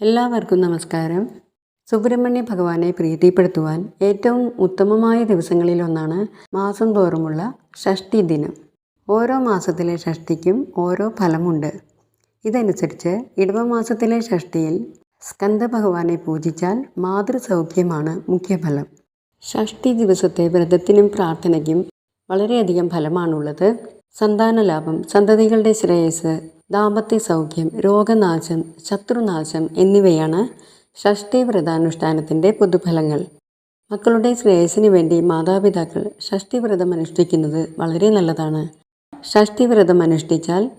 എല്ലാവർക്കും നമസ്കാരം. സുബ്രഹ്മണ്യ ഭഗവാനെ പ്രീതിപ്പെടുത്തുവാൻ ഏറ്റവും ഉത്തമമായ ദിവസങ്ങളിലൊന്നാണ് മാസം തോറുമുള്ള ഷഷ്ടി ദിനം. ഓരോ മാസത്തിലെ ഷഷ്ടിക്കും ഓരോ ഫലമുണ്ട്. ഇതനുസരിച്ച് ഇടവമാസത്തിലെ ഷഷ്ടിയിൽ സ്കന്ദ ഭഗവാനെ പൂജിച്ചാൽ മാതൃസൗഖ്യമാണ് മുഖ്യഫലം ഷഷ്ടി ദിവസത്തെ വ്രതത്തിനും പ്രാർത്ഥനയ്ക്കും വളരെയധികം ഫലമാണുള്ളത്. സന്താനലാഭം സന്തതികളുടെ ശ്രേയസ് ദാമ്പത്യ സൗഖ്യം രോഗനാശം ശത്രുനാശം എന്നിവയാണ് ഷഷ്ടി വ്രതാനുഷ്ഠാനത്തിന്റെ പൊതുഫലങ്ങൾ. മക്കളുടെ ശ്രേയസിന് വേണ്ടി മാതാപിതാക്കൾ ഷഷ്ടി വ്രതം അനുഷ്ഠിക്കുന്നത് വളരെ നല്ലതാണ്. ഷഷ്ടി വ്രതം അനുഷ്ഠിച്ചാൽ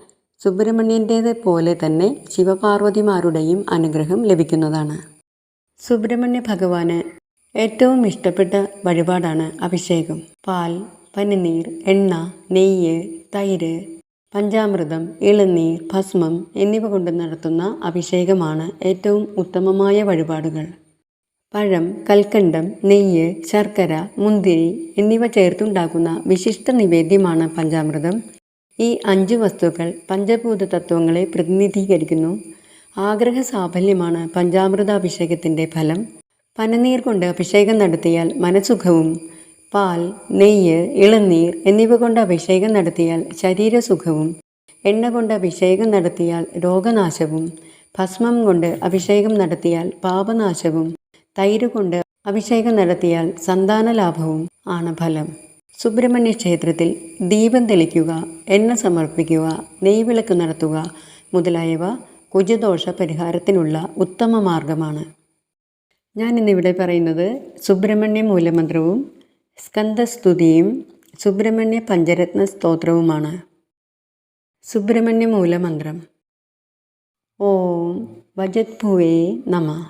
സുബ്രഹ്മണ്യന്റേത് പോലെ തന്നെ ശിവപാർവതിമാരുടെയും അനുഗ്രഹം ലഭിക്കുന്നതാണ്. സുബ്രഹ്മണ്യ ഭഗവാന് ഏറ്റവും ഇഷ്ടപ്പെട്ട വഴിപാടാണ് അഭിഷേകം. പാൽ പനിനീർ എണ്ണ നെയ്യ് തൈര് പഞ്ചാമൃതം ഇളനീർ ഭസ്മം എന്നിവ കൊണ്ട് നടത്തുന്ന അഭിഷേകമാണ് ഏറ്റവും ഉത്തമമായ വഴിപാടുകൾ. പഴം കൽക്കണ്ടം നെയ്യ് ശർക്കര മുന്തിരി എന്നിവ ചേർത്തുണ്ടാക്കുന്ന വിശിഷ്ട നിവേദ്യമാണ് പഞ്ചാമൃതം. ഈ അഞ്ച് വസ്തുക്കൾ പഞ്ചഭൂത തത്വങ്ങളെ പ്രതിനിധീകരിക്കുന്നു. ആഗ്രഹ സാഫല്യമാണ് പഞ്ചാമൃതാഭിഷേകത്തിന്റെ ഫലം. പനനീർ കൊണ്ട് അഭിഷേകം നടത്തിയാൽ മനസുഖവും പാൽ നെയ്യ് ഇളനീർ എന്നിവ കൊണ്ട് അഭിഷേകം നടത്തിയാൽ ശരീരസുഖവും. എണ്ണ കൊണ്ട് അഭിഷേകം നടത്തിയാൽ രോഗനാശവും. ഭസ്മം കൊണ്ട് അഭിഷേകം നടത്തിയാൽ പാപനാശവും. തൈര് കൊണ്ട് അഭിഷേകം നടത്തിയാൽ സന്താനലാഭവും ആണ് ഫലം. സുബ്രഹ്മണ്യ ക്ഷേത്രത്തിൽ ദീപം തെളിക്കുക എണ്ണ സമർപ്പിക്കുക നെയ്വിളക്ക് നടത്തുക മുതലായവ കുജദോഷ പരിഹാരത്തിനുള്ള ഉത്തമ മാർഗമാണ്. ഞാൻ ഇന്നിവിടെ പറയുന്നത് സുബ്രഹ്മണ്യ മൂലമന്ത്രവും സ്കന്ദസ്തുതിയും സുബ്രഹ്മണ്യ പഞ്ചരത്ന സ്തോത്രവുമാണ്. സുബ്രഹ്മണ്യ മൂലമന്ത്രം ഓം വജത്ഭുവേ നമ.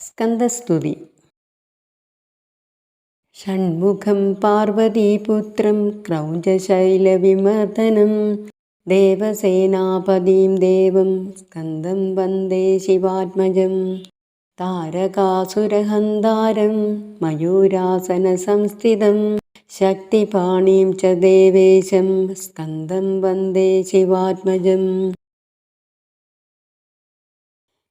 സ്കന്ദസ്തുതി ഷൺമുഖം പാർവതീപുത്രം ക്രൗഞ്ചശൈലവിമർദനം ദേവസേനാപതിം ദേവം സ്കന്ദം വന്ദേ ശിവാത്മജം. താരകാസുരഹന്താരം മയൂരാസനസംസ്ഥിതം ശക്തിപാണീം ച ദേവേശം സ്കന്ദം വന്ദേ ശിവാത്മജം.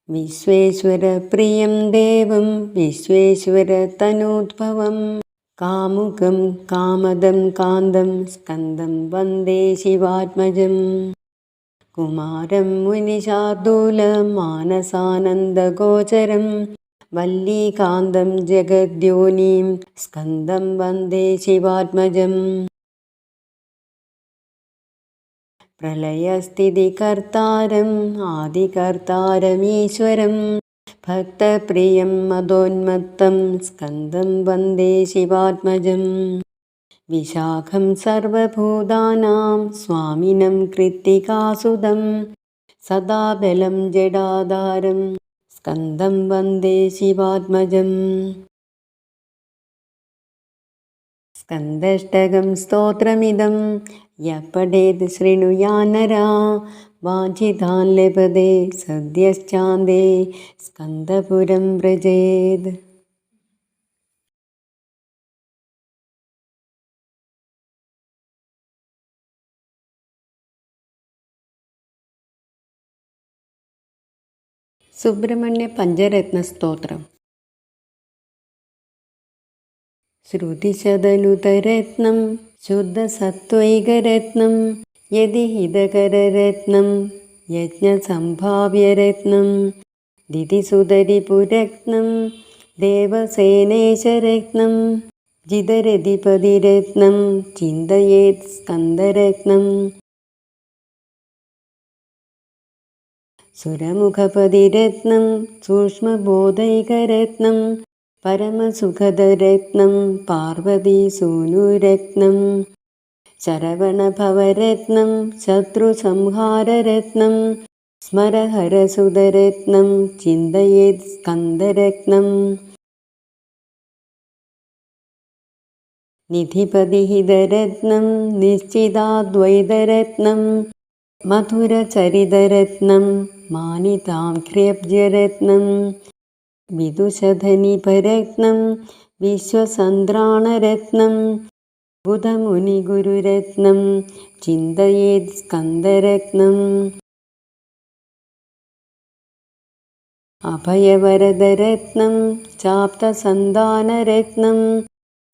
വിശ്വേശ്വരപ്രിയം ദേവം വിശ്വേശ്വരതനൂദ്ഭവം. കാമുകം കാമദം കാന്തം സ്കന്ദം വന്ദേ ശിവാത്മജം. കുമാരം മുനിശാർദൂലമാനസാനന്ദഗോചരം വല്ലീകാന്തം ജഗദ്യോനീം സ്കന്ദം വന്ദേ ശിവാത്മജം. പ്രളയസ്ഥിതികർത്താരം ആദികർത്താരമീശ്വരം. ഭക്തപ്രിയം മതോന്മത്തം സ്കന്ദം വന്ദേ ശിവാത്മജം. विशाखं सर्वभूतानां स्वामिनं कृत्तिकासुदं सदा बलं जडाधारं स्कन्दं वन्दे शिवात्मजम्। स्कन्दष्टगं स्तोत्रमिदं यः यपठेद् शृणुयानरा वाजिधान् लभते सद्यश्चान्दे स्कन्दपुरं व्रजेत् സുബ്രഹ്മണ്യ പഞ്ചരത്ന സ്തോത്രം. ശ്രുതിശതനുതരത്നം ശുദ്ധസത്വൈകരത്നം യതിഹിതകരരത്നം യജ്ഞസംഭാവ്യരത്നം ദിതിസുതരിപുരത്നം ദേവസേനേശരത്നം ജിതരതിപതിരത്നം ചിന്തയേത് സ്കന്ദരത്നം സുരമുഖപതിരത്നം സൂക്ഷ്മബോധൈകരത്നം പരമസുഖദരത്നം പാർവതീസൂനുരത്നം ശരവണഭവരത്നം ശത്രുസംഹാരരത്നം സ്മരഹരസുതരത്നം ചിന്തയേത് സ്കന്ദരത്നം. നിധിപതിഹിതരത്നം നിശ്ചിതാദ്വൈതരത്നം മധുരചരിതരത്നം മാനിതാം ഹ്രേബ്ജരത്നം വിദുഷധനിപരത്നം വിശ്വസന്ദ്രാണരത്നം ബുധമുനിഗുരുരത്നം ചിന്തയേ സ്കന്ദരത്നം അഭയവരദരത്നം ചാപ്തസന്താനരത്നം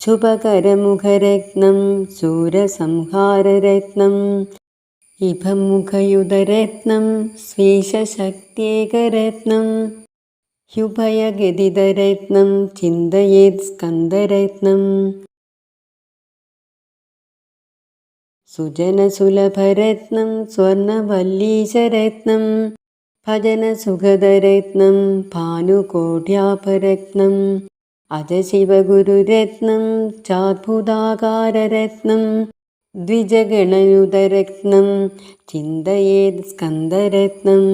ശുഭകരമുഖരത്നം സൂരസംഹാരരത്നം ഇഭമുഖയുതരത്നം സ്വേഷശക്തിയേകരത്നം ഹ്യുഭയഗതിതരത്നം ചിന്തയേത് സ്കന്ദരത്നം സുജനസുലഭരത്നം സ്വർണവല്ലീശരത്നം. ഭജനസുഖദരത്നം ഭാനുകോട്യാപരത്നം. അജശിവഗുരുരത്നം ചാത്ഭുതാകാരരത്നം. द्विजगणयुधरत्नं चिन्तयेत् स्कन्दरत्नम्